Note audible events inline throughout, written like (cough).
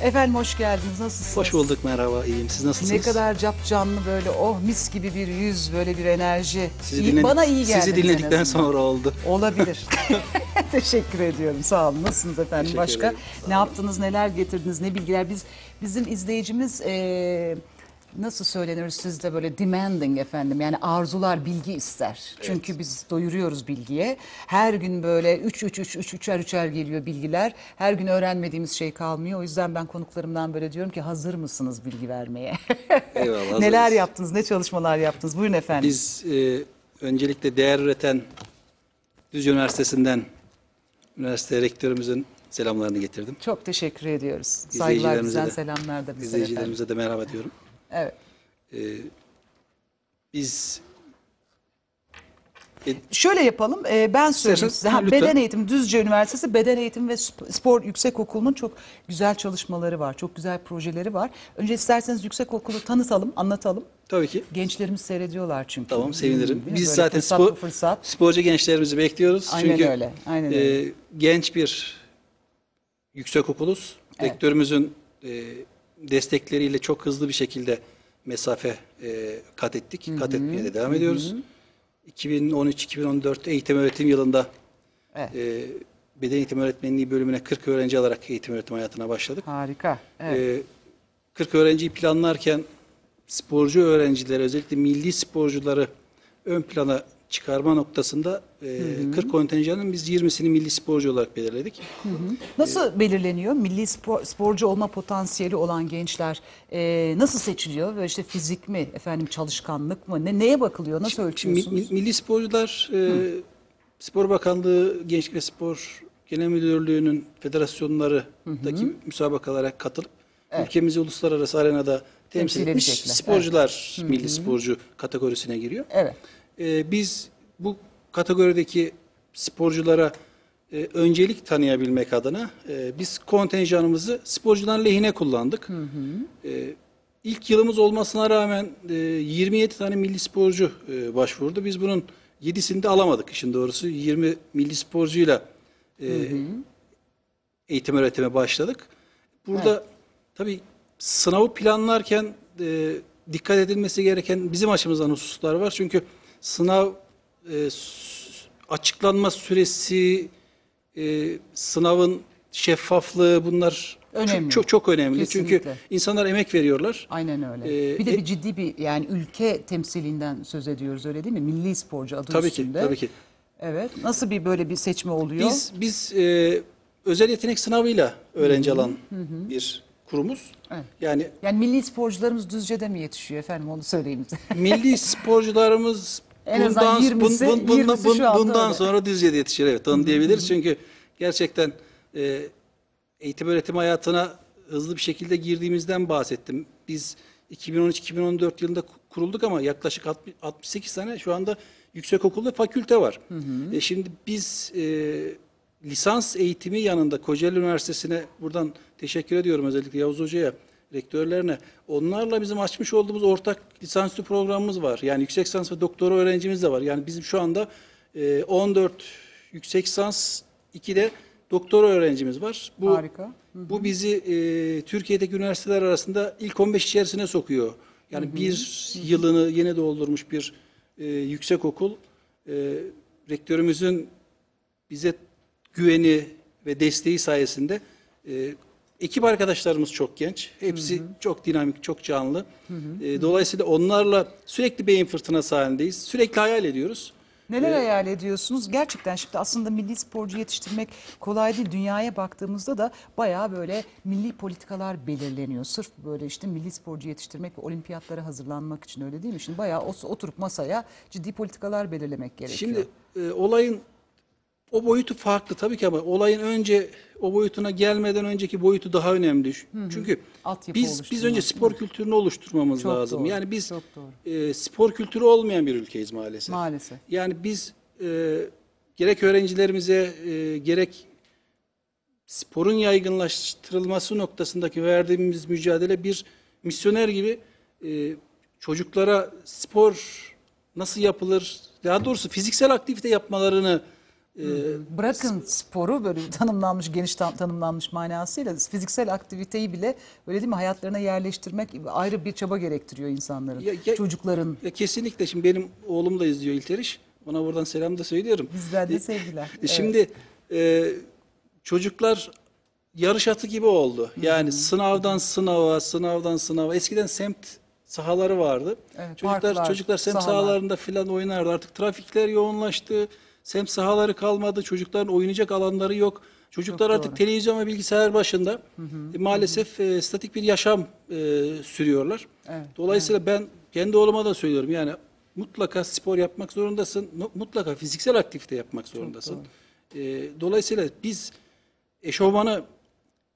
Efendim hoş geldiniz. Nasılsınız? Hoş bulduk merhaba iyiyim. Siz nasılsınız? Ne kadar cap canlı böyle oh mis gibi bir yüz böyle bir enerji. Sizi İyi- dinle- bana iyi geldi. Sizi dinledikten sonra oldu. Olabilir. (laughs) (laughs) Teşekkür ediyorum. Sağ olun. Nasılsınız efendim? Teşekkür Başka ederim, sağ ne olun. yaptınız? Neler getirdiniz? Ne bilgiler? Biz bizim izleyicimiz eee, nasıl söylenir sizde böyle demanding efendim. Yani arzular bilgi ister. Çünkü biz doyuruyoruz bilgiye. Her gün böyle 3 3 3 3 üçer üçer geliyor bilgiler. Her gün öğrenmediğimiz şey kalmıyor. O yüzden ben konuklarımdan böyle diyorum ki hazır mısınız bilgi vermeye? Eyvallah. (laughs) hazırız. Neler yaptınız? Ne çalışmalar yaptınız? Buyurun efendim. Biz e, öncelikle değer üreten Düzce Üniversitesi'nden üniversite rektörümüzün selamlarını getirdim. Çok teşekkür ediyoruz. Saygılar bizden, de- selamlar da efendim. İzleyicilerimize de merhaba diyorum. Evet. E, biz Şöyle yapalım. e, ben söyleyeyim size. Ha, lütfen. Beden Eğitimi Düzce Üniversitesi Beden Eğitimi ve Sp- Spor Yüksekokulu'nun çok güzel çalışmaları var. Çok güzel projeleri var. Önce isterseniz yüksekokulu tanıtalım, anlatalım. tabii ki Gençlerimiz seyrediyorlar çünkü. tamam sevinirim. Biz Böyle zaten fırsat spor, fırsat. sporcu gençlerimizi bekliyoruz. Aynen Çünkü öyle, aynen e, öyle. genç bir yüksekokuluz. Evet. Rektörümüzün e, destekleriyle çok hızlı bir şekilde mesafe e, kat ettik. Kat etmeye de devam ediyoruz. 2013-2014 eğitim öğretim yılında Evet. e, beden eğitim öğretmenliği bölümüne 40 öğrenci alarak eğitim öğretim hayatına başladık. Harika. Evet. E, 40 öğrenciyi planlarken sporcu öğrencileri özellikle milli sporcuları ön plana çıkarma noktasında e, 40 kontenjanın biz 20'sini milli sporcu olarak belirledik. Nasıl belirleniyor? Milli spor, sporcu olma potansiyeli olan gençler e, nasıl seçiliyor? Böyle işte fizik mi, efendim çalışkanlık mı? Ne, neye bakılıyor? Nasıl Şimdi ölçüyorsunuz? mi- milli sporcular e, Spor Bakanlığı Gençlik ve Spor Genel Müdürlüğü'nün federasyonlarındaki müsabakalara katılıp ülkemizi uluslararası arenada temsil, Temsil etmiş sporcular milli sporcu kategorisine giriyor. Evet. E, biz bu kategorideki sporculara e, öncelik tanıyabilmek adına e, biz kontenjanımızı sporcuların lehine kullandık. E, ilk yılımız olmasına rağmen e, 27 tane milli sporcu e, başvurdu. Biz bunun 7'sini de alamadık işin doğrusu. 20 milli sporcuyla e, eğitim öğretime başladık. Burada tabii sınavı planlarken e, dikkat edilmesi gereken bizim açımızdan hususlar var. Çünkü sınav e, açıklanma süresi, e, sınavın şeffaflığı bunlar Önemli. çok çok, çok önemli. Kesinlikle. Çünkü insanlar emek veriyorlar. Aynen öyle. Ee, bir de e- bir ciddi bir yani ülke temsilinden söz ediyoruz öyle değil mi? Milli sporcu adı Tabii ki, üstünde. tabii ki. Evet. Nasıl bir böyle bir seçme oluyor? Biz biz e, özel yetenek sınavıyla öğrenci alan bir kurumuz. Evet. Yani Yani milli sporcularımız Düzce'de mi yetişiyor efendim onu söyleyeyim milli (laughs) sporcularımız En azından bundan, 20'si bun- bun- 20'si bun- şu anda bundan öyle. sonra Düzce'de yetişir. Evet onu diyebiliriz. Çünkü gerçekten e, eğitim öğretim hayatına hızlı bir şekilde girdiğimizden bahsettim. Biz 2013-2014 yılında ku- kurulduk ama yaklaşık 60 68 tane şu anda yüksekokul ve fakülte var. E, şimdi biz e, lisans eğitimi yanında Kocaeli Üniversitesi'ne buradan teşekkür ediyorum özellikle Yavuz Hoca'ya, rektörlerine. Onlarla bizim açmış olduğumuz ortak lisansüstü programımız var. Yani yüksek lisans ve doktora öğrencimiz de var. Yani bizim şu anda e, 14 yüksek lisans, 2 de doktora öğrencimiz var. Bu, Harika. Bu bizi e, Türkiye'deki üniversiteler arasında ilk 15 içerisine sokuyor. Yani bir yılını yeni doldurmuş bir e, yüksek okul. E, rektörümüzün bize güveni ve desteği sayesinde e, ekip arkadaşlarımız çok genç. Hepsi çok dinamik, çok canlı. E, dolayısıyla onlarla sürekli beyin fırtınası halindeyiz. Sürekli hayal ediyoruz. Neler hayal ediyorsunuz? Gerçekten şimdi aslında milli sporcu yetiştirmek kolay değil. Dünyaya baktığımızda da bayağı böyle milli politikalar belirleniyor. Sırf böyle işte milli sporcu yetiştirmek ve olimpiyatlara hazırlanmak için öyle değil mi? Şimdi bayağı oturup masaya ciddi politikalar belirlemek gerekiyor. Şimdi e, olayın o boyutu farklı tabii ki ama olayın önce o boyutuna gelmeden önceki boyutu daha önemli. Çünkü Altyapı biz biz önce spor kültürünü oluşturmamız Çok lazım. doğru, Yani biz e, spor kültürü olmayan bir ülkeyiz maalesef. Maalesef. Yani biz e, gerek öğrencilerimize e, gerek sporun yaygınlaştırılması noktasındaki verdiğimiz mücadele bir misyoner gibi e, çocuklara spor nasıl yapılır, daha doğrusu fiziksel aktivite yapmalarını e, Bırakın sporu böyle tanımlanmış, geniş tan- tanımlanmış manasıyla fiziksel aktiviteyi bile öyle değil mi hayatlarına yerleştirmek ayrı bir çaba gerektiriyor insanların, Ya- ya- çocukların. ya kesinlikle şimdi benim oğlum da izliyor İlteriş. Ona buradan selam da söylüyorum. Bizden de E, sevgiler. E, Evet. Şimdi e, çocuklar yarış atı gibi oldu. Yani sınavdan sınava, sınavdan sınava. Eskiden semt sahaları vardı. Evet, çocuklar parklar, çocuklar semt sahalar. sahalarında filan oynardı. Artık trafikler yoğunlaştı. Semt sahaları kalmadı. Çocukların oynayacak alanları yok. Çocuklar Çok artık doğru. televizyon ve bilgisayar başında. E, maalesef e, statik bir yaşam e, sürüyorlar. Evet, Dolayısıyla ben kendi oğluma da söylüyorum. Yani mutlaka spor yapmak zorundasın. mu- Mutlaka fiziksel aktivite yapmak zorundasın. E, dolayısıyla biz eşofmanı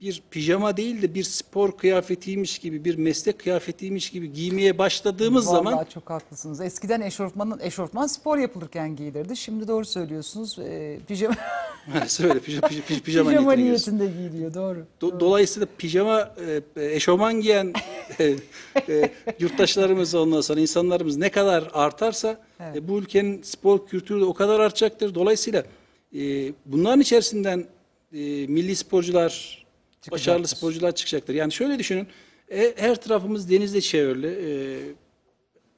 bir pijama değil de bir spor kıyafetiymiş gibi, bir meslek kıyafetiymiş gibi giymeye başladığımız Vallahi zaman çok haklısınız. Eskiden eşofmanın eşofman spor yapılırken giyilirdi. Şimdi doğru söylüyorsunuz. E, pijama, (laughs) maalesef öyle pijama, pijama, pijama, pijama niyetinde giyiliyor. Doğru. Do- dolayısıyla pijama, e, eşofman giyen e, e, yurttaşlarımız ondan sonra insanlarımız ne kadar artarsa Evet. e, bu ülkenin spor kültürü de o kadar artacaktır. Dolayısıyla e, bunların içerisinden e, milli sporcular, başarılı sporcular çıkacaktır. Yani şöyle düşünün, e, her tarafımız denizle çevrili. E,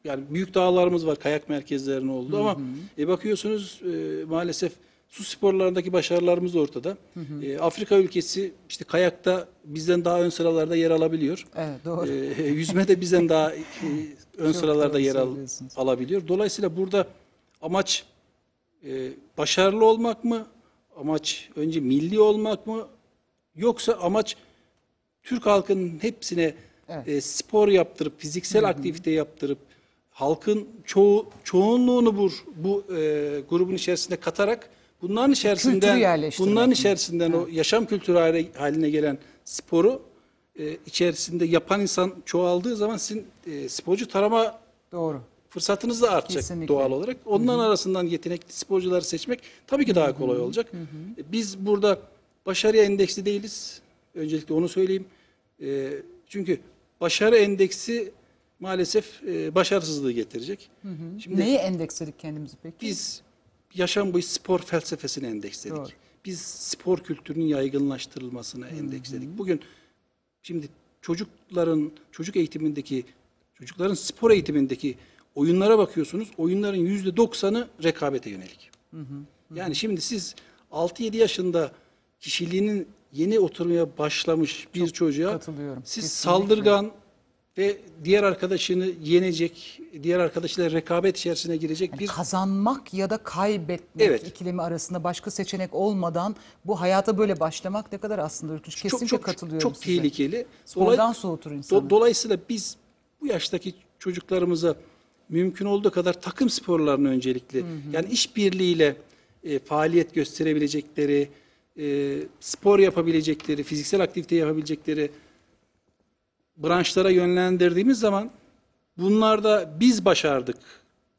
yani büyük dağlarımız var, kayak merkezlerinin olduğu ama e, bakıyorsunuz e, maalesef su sporlarındaki başarılarımız ortada. E, Afrika ülkesi işte kayakta bizden daha ön sıralarda yer alabiliyor. Evet doğru. E, yüzme de bizden daha (laughs) e, ön Çok sıralarda yer al- alabiliyor. Dolayısıyla burada amaç e, başarılı olmak mı? Amaç önce milli olmak mı? Yoksa amaç Türk halkının hepsine Evet. e, spor yaptırıp, fiziksel aktivite yaptırıp, halkın çoğu çoğunluğunu bu bu e, grubun içerisinde katarak bunların içerisinden bunların içerisinden o yaşam kültürü hale- haline gelen sporu e, içerisinde yapan insan çoğaldığı zaman sizin e, sporcu tarama Doğru. fırsatınız da artacak Kesinlikle. doğal olarak. Onların arasından yetenekli sporcuları seçmek tabii ki daha kolay olacak. E, Biz burada başarıya endeksli değiliz. Öncelikle onu söyleyeyim. E, çünkü başarı endeksi maalesef e, başarısızlığı getirecek. Şimdi Neyi endeksledik kendimizi peki? biz yaşam boyu spor felsefesini endeksledik. Doğru. Biz spor kültürünün yaygınlaştırılmasına endeksledik. Bugün şimdi çocukların çocuk eğitimindeki çocukların spor eğitimindeki oyunlara bakıyorsunuz. Oyunların yüzde doksanı rekabete yönelik. Yani şimdi siz 6-7 yaşında kişiliğinin yeni oturmaya başlamış bir çocuğa katılıyorum. siz Kesinlikle. saldırgan ve diğer arkadaşını yenecek, diğer arkadaşıyla rekabet içerisine girecek bir Kazanmak ya da kaybetmek Evet. ikilemi arasında başka seçenek olmadan bu hayata böyle başlamak ne kadar aslında ürkünç. Kesinlikle çok çok katılıyorum çok size. tehlikeli. Spordan Dolay- soğutur insanı. Do- dolayısıyla biz bu yaştaki çocuklarımıza mümkün olduğu kadar takım sporlarını öncelikli yani işbirliğiyle e, faaliyet gösterebilecekleri, e, spor yapabilecekleri, fiziksel aktivite yapabilecekleri branşlara yönlendirdiğimiz zaman bunlarda biz başardık.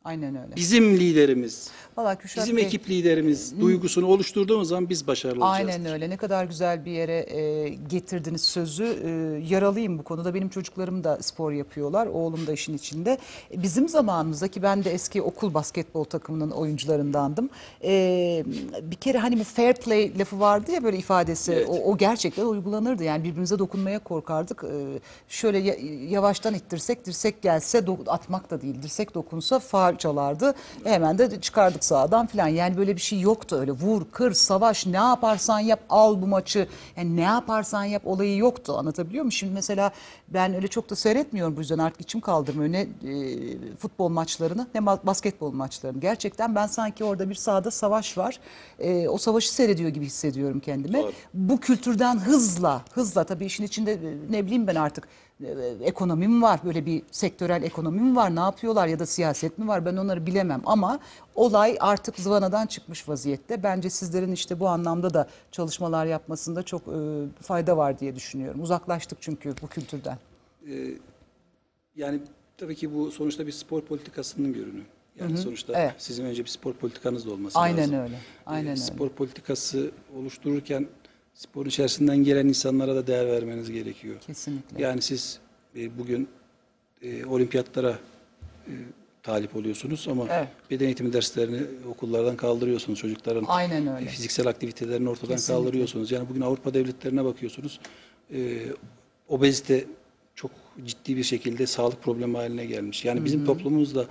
Aynen öyle. Bizim liderimiz, Vallahi Kürşat bizim Bey, ekip liderimiz duygusunu oluşturduğumuz zaman biz başarılı olacağız. Aynen öyle. Ne kadar güzel bir yere e, getirdiniz sözü. E, yaralıyım bu konuda. Benim çocuklarım da spor yapıyorlar. Oğlum da işin içinde. E, bizim zamanımızda ki ben de eski okul basketbol takımının oyuncularındandım. E, bir kere hani bu fair play lafı vardı ya böyle ifadesi. Evet. O, o gerçekten uygulanırdı. Yani birbirimize dokunmaya korkardık. E, şöyle ya- yavaştan ittirsek dirsek gelse do- atmak da değil. Dirsek dokunsa faul çalardı. Hemen de çıkardık sahadan falan. Yani böyle bir şey yoktu öyle. Vur, kır, savaş ne yaparsan yap al bu maçı. Yani ne yaparsan yap olayı yoktu. Anlatabiliyor muyum? Şimdi mesela ben öyle çok da seyretmiyorum bu yüzden artık içim kaldırmıyor. Ne e, futbol maçlarını ne ba- basketbol maçlarını. Gerçekten ben sanki orada bir sahada savaş var. E, o savaşı seyrediyor gibi hissediyorum kendime. Doğru. Bu kültürden hızla, hızla tabii işin içinde e, ne bileyim ben artık ekonomi mi var böyle bir sektörel ekonomi mi var ne yapıyorlar ya da siyaset mi var ben onları bilemem ama olay artık zıvanadan çıkmış vaziyette. Bence sizlerin işte bu anlamda da çalışmalar yapmasında çok e, fayda var diye düşünüyorum. Uzaklaştık çünkü bu kültürden. Ee, yani tabii ki bu sonuçta bir spor politikasının bir ürünü. Yani sonuçta Evet. sizin önce bir spor politikanız da olması Aynen lazım. öyle. Aynen Ee, öyle. Spor politikası oluştururken spor içerisinden gelen insanlara da değer vermeniz gerekiyor. Kesinlikle. Yani siz e, bugün e, olimpiyatlara e, talip oluyorsunuz ama Evet. beden eğitimi derslerini okullardan kaldırıyorsunuz. Çocukların Aynen öyle. fiziksel aktivitelerini ortadan Kesinlikle. kaldırıyorsunuz. Yani bugün Avrupa devletlerine bakıyorsunuz. E, obezite çok ciddi bir şekilde sağlık problemi haline gelmiş. Yani bizim toplumumuzda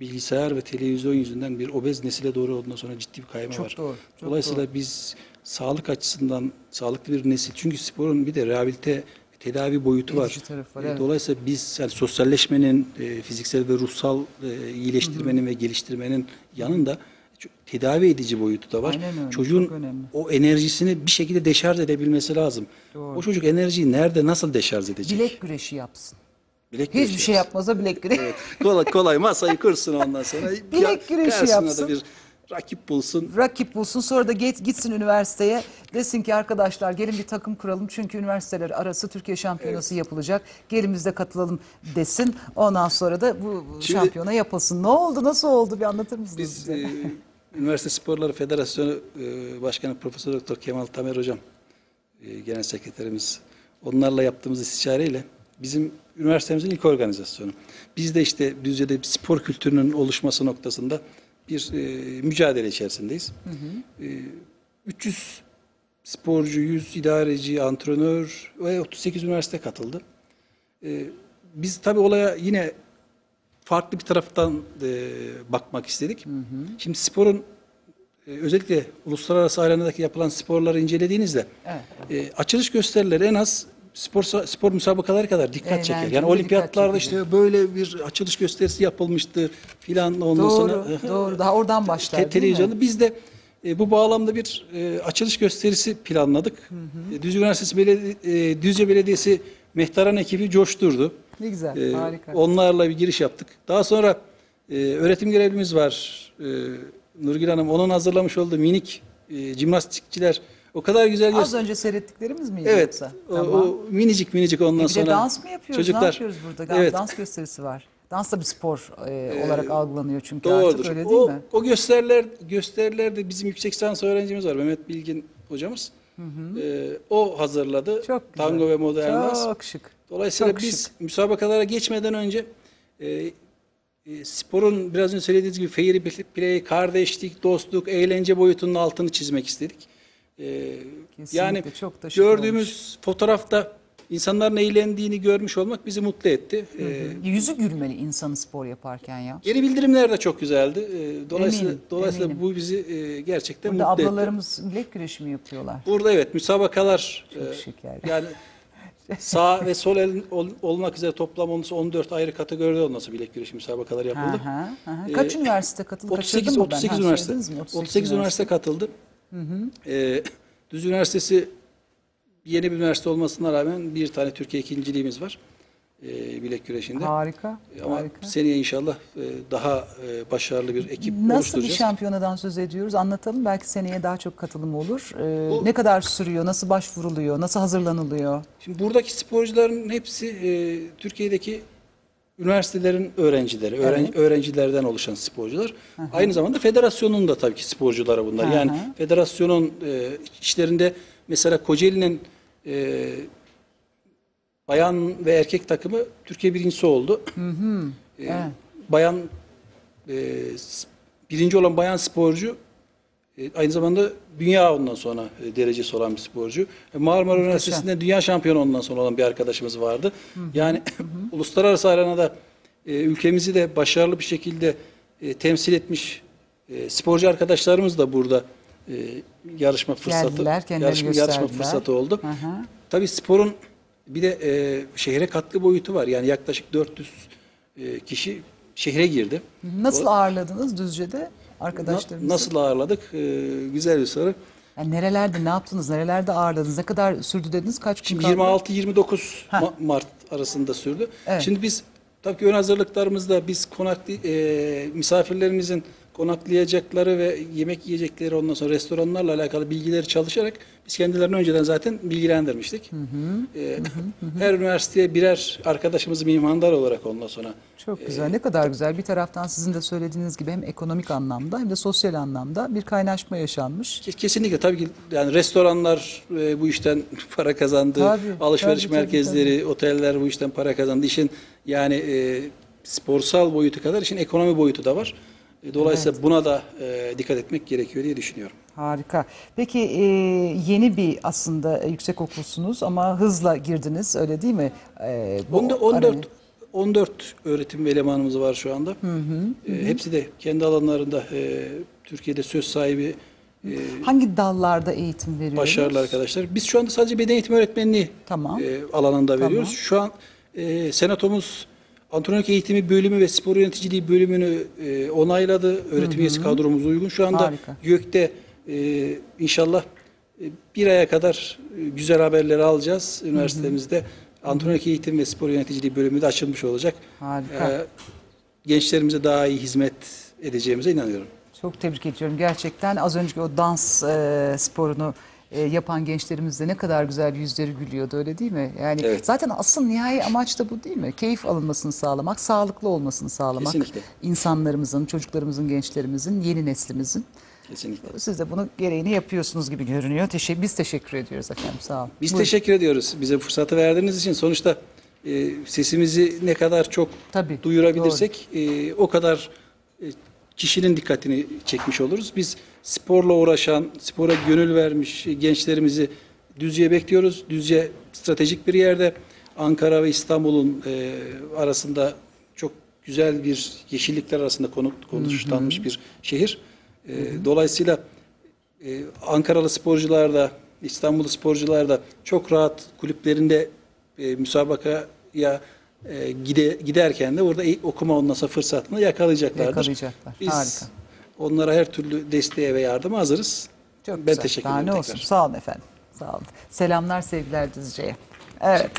bilgisayar ve televizyon yüzünden bir obez nesile doğru ondan sonra ciddi bir kayma Çok var. doğru, çok Dolayısıyla biz sağlık açısından sağlıklı bir nesil çünkü sporun bir de rehabilite tedavi boyutu var. Edici tarafı var, E, evet. Dolayısıyla biz yani sosyalleşmenin, e, fiziksel ve ruhsal e, iyileştirmenin ve geliştirmenin yanında tedavi edici boyutu da var. Öyle, Çocuğun o enerjisini bir şekilde deşarj edebilmesi lazım. Doğru. O çocuk enerjiyi nerede nasıl deşarj edecek? Bilek güreşi yapsın. Bilek Hiçbir güreşi şey yapmasa bilek güreşi. Evet. Kolay kolay masayı kursun ondan sonra. Bilek güreşi yapsın. da bir rakip bulsun. rakip bulsun sonra da git, gitsin üniversiteye desin ki arkadaşlar gelin bir takım kuralım çünkü üniversiteler arası Türkiye şampiyonası yapılacak gelin biz de katılalım desin ondan sonra da bu bu Şimdi- şampiyona yapılsın. Ne oldu nasıl oldu bir anlatır mısınız Biz bize? e, Üniversite Sporları Federasyonu e, Başkanı Profesör Doktor Kemal Tamer Hocam e, Genel Sekreterimiz onlarla yaptığımız istişareyle bizim üniversitemizin ilk organizasyonu. Biz de işte Düzce'de bir spor kültürünün oluşması noktasında bir e, mücadele içerisindeyiz. E, 300 sporcu, 100 idareci, antrenör ve 38 üniversite katıldı. E, biz tabii olaya yine farklı bir taraftan e, bakmak istedik. Şimdi sporun e, özellikle uluslararası arenadaki yapılan sporları incelediğinizde Evet. e, açılış gösterileri en az spor spor müsabakaları kadar dikkat Eğlenceli, çeker. Yani olimpiyatlarda işte böyle bir açılış gösterisi yapılmıştı filan ondan Doğru, sonra (laughs) doğru. Daha oradan başlar, Te- televizyonda biz de e, bu bağlamda bir e, açılış gösterisi planladık. E, Düzce Üniversitesi Beledi- e, Düzce Belediyesi Mehtaran ekibi coşturdu. Ne güzel Ee, harika. Onlarla bir giriş yaptık. Daha sonra e, öğretim görevlimiz var. E, Nurgül Hanım onun hazırlamış olduğu minik e, jimnastikçiler o kadar güzel Az önce seyrettiklerimiz miydi Evet. yoksa? O, Tamam. o minicik minicik ondan E bir sonra dans mı yapıyoruz? çocuklar Ne yapıyoruz burada? Evet. Dans gösterisi var. Dans da bir spor e, olarak algılanıyor çünkü Doğrudur. artık öyle değil o, mi? o gösteriler gösterilerde bizim yüksek lisans öğrencimiz var Mehmet Bilgin hocamız. E, o hazırladı. Çok güzel. Tango ve modern dans. Çok şık. Dolayısıyla Çok biz şık. müsabakalara geçmeden önce e, e, sporun biraz önce söylediğiniz gibi fair play, kardeşlik, dostluk, eğlence boyutunun altını çizmek istedik. E, Kesinlikle, yani çok da gördüğümüz fotoğrafta insanların eğlendiğini görmüş olmak bizi mutlu etti. E, Yüzü gülmeli insanı spor yaparken ya. geri bildirimler de çok güzeldi. E, dolayısıyla Eminim, dolayısıyla eminim. bu bizi e, gerçekten Burada mutlu etti. ablalarımız bilek güreşi mi yapıyorlar? Burada evet müsabakalar Çok e, şeker. yani (laughs) sağ ve sol el ol- olmak üzere toplam olması 14 ayrı kategoride olması bilek güreşi müsabakaları yapıldı. Hı hı. Ee, Kaç üniversite katıldı? 38 Kaçırdım mı ben? 38 Ha, üniversite. söylediniz mi? 38, üniversite katıldı. Ee, Düz Üniversitesi yeni bir üniversite olmasına rağmen bir tane Türkiye ikinciliğimiz var. Ee, bilek güreşinde. Harika. Ama harika. seneye inşallah e, daha e, başarılı bir ekip Nasıl bir oluşturacağız. şampiyonadan söz ediyoruz? Anlatalım. Belki seneye daha çok katılım olur. Ee, ne kadar sürüyor? Nasıl başvuruluyor? Nasıl hazırlanılıyor? Şimdi buradaki sporcuların hepsi e, Türkiye'deki üniversitelerin öğrencileri, öğren- Evet. öğrencilerden oluşan sporcular. Aynı zamanda federasyonun da tabii ki sporcuları bunlar. Hı Yani hı. federasyonun e, işlerinde mesela Kocaeli'nin e, bayan ve erkek takımı Türkiye birincisi oldu. E, Evet. Bayan e, birinci olan bayan sporcu e, aynı zamanda dünya ondan sonra e, derecesi olan bir sporcu. E, Marmara Üniversitesi'nde dünya şampiyonu ondan sonra olan bir arkadaşımız vardı. Yani (laughs) uluslararası arenada e, ülkemizi de başarılı bir şekilde e, temsil etmiş e, sporcu arkadaşlarımız da burada e, yarışma fırsatı Geldiler, yarışma, yarışma fırsatı oldu. Hı hı. Tabii sporun bir de e, şehre katkı boyutu var. Yani yaklaşık 400 e, kişi şehre girdi. Nasıl O- ağırladınız Düzce'de Na- arkadaşlarınızı? nasıl ağırladık? E, güzel bir soru. Yani nerelerde ne yaptınız? Nerelerde ağırladınız? Ne kadar sürdü dediniz? Kaç gün Şimdi kaldı? 26-29 Ha. Ma- Mart arasında sürdü. Evet. Şimdi biz tabii ki ön hazırlıklarımızda biz konaklı e, misafirlerimizin konaklayacakları ve yemek yiyecekleri ondan sonra restoranlarla alakalı bilgileri çalışarak biz kendilerini önceden zaten bilgilendirmiştik. E, her üniversiteye birer arkadaşımızı mihmandar olarak ondan sonra Çok güzel. Ne kadar güzel. Bir taraftan sizin de söylediğiniz gibi hem ekonomik anlamda hem de sosyal anlamda bir kaynaşma yaşanmış. Ke- Kesinlikle tabii ki yani restoranlar e, bu işten (laughs) para kazandı. Tabii, Alışveriş tabii, tabii, merkezleri, oteller bu işten para kazandı. İşin yani e, sporsal boyutu kadar işin ekonomi boyutu da var. E, Dolayısıyla buna da e, dikkat etmek gerekiyor diye düşünüyorum. Harika. Peki e, yeni bir aslında yüksek okulsunuz ama hızla girdiniz öyle değil mi? E, bu Onda 14 araya. 14 öğretim elemanımız var şu anda. E, hepsi de kendi alanlarında e, Türkiye'de söz sahibi e, Hangi dallarda eğitim veriyoruz? başarılı arkadaşlar. Biz şu anda sadece beden eğitimi öğretmenliği Tamam. e, alanında Tamam. veriyoruz. Şu an e, senatomuz antrenörlük eğitimi bölümü ve spor yöneticiliği bölümünü e, onayladı. Öğretim üyesi kadromuz uygun. Şu anda Harika. YÖK'te e, inşallah e, bir aya kadar e, güzel haberleri alacağız. Üniversitemizde antrenörlük eğitim ve spor yöneticiliği bölümü de açılmış olacak. Harika. E, gençlerimize daha iyi hizmet edeceğimize inanıyorum. Çok tebrik ediyorum. Gerçekten az önceki o dans e, sporunu e, yapan gençlerimiz de ne kadar güzel yüzleri gülüyordu öyle değil mi? Yani Evet. zaten asıl nihai amaç da bu değil mi? Keyif alınmasını sağlamak, sağlıklı olmasını sağlamak. Kesinlikle. İnsanlarımızın, çocuklarımızın, gençlerimizin, yeni neslimizin. Kesinlikle. Siz de bunu gereğini yapıyorsunuz gibi görünüyor. Teşekkür, biz teşekkür ediyoruz efendim. Sağ olun. Biz Buyurun. teşekkür ediyoruz bize fırsatı verdiğiniz için. Sonuçta e, sesimizi ne kadar çok Tabii, duyurabilirsek e, o kadar e, kişinin dikkatini çekmiş oluruz. Biz sporla uğraşan, spora gönül vermiş gençlerimizi Düzce'ye bekliyoruz. Düzce stratejik bir yerde. Ankara ve İstanbul'un e, arasında çok güzel bir yeşillikler arasında konu, konuşlanmış bir şehir. E, dolayısıyla ee, Ankaralı sporcular da, İstanbullu sporcular da çok rahat kulüplerinde e, müsabakaya e, gide, giderken de orada eğ- okuma sonra fırsatını yakalayacaklardır. Yakalayacaklar. Biz Harika. Onlara her türlü desteğe ve yardıma hazırız. Çok ben güzel. teşekkür Daha ederim ne tekrar. olsun. Sağ olun efendim. Sağ olun. Selamlar sevgiler Düzce'ye. Evet.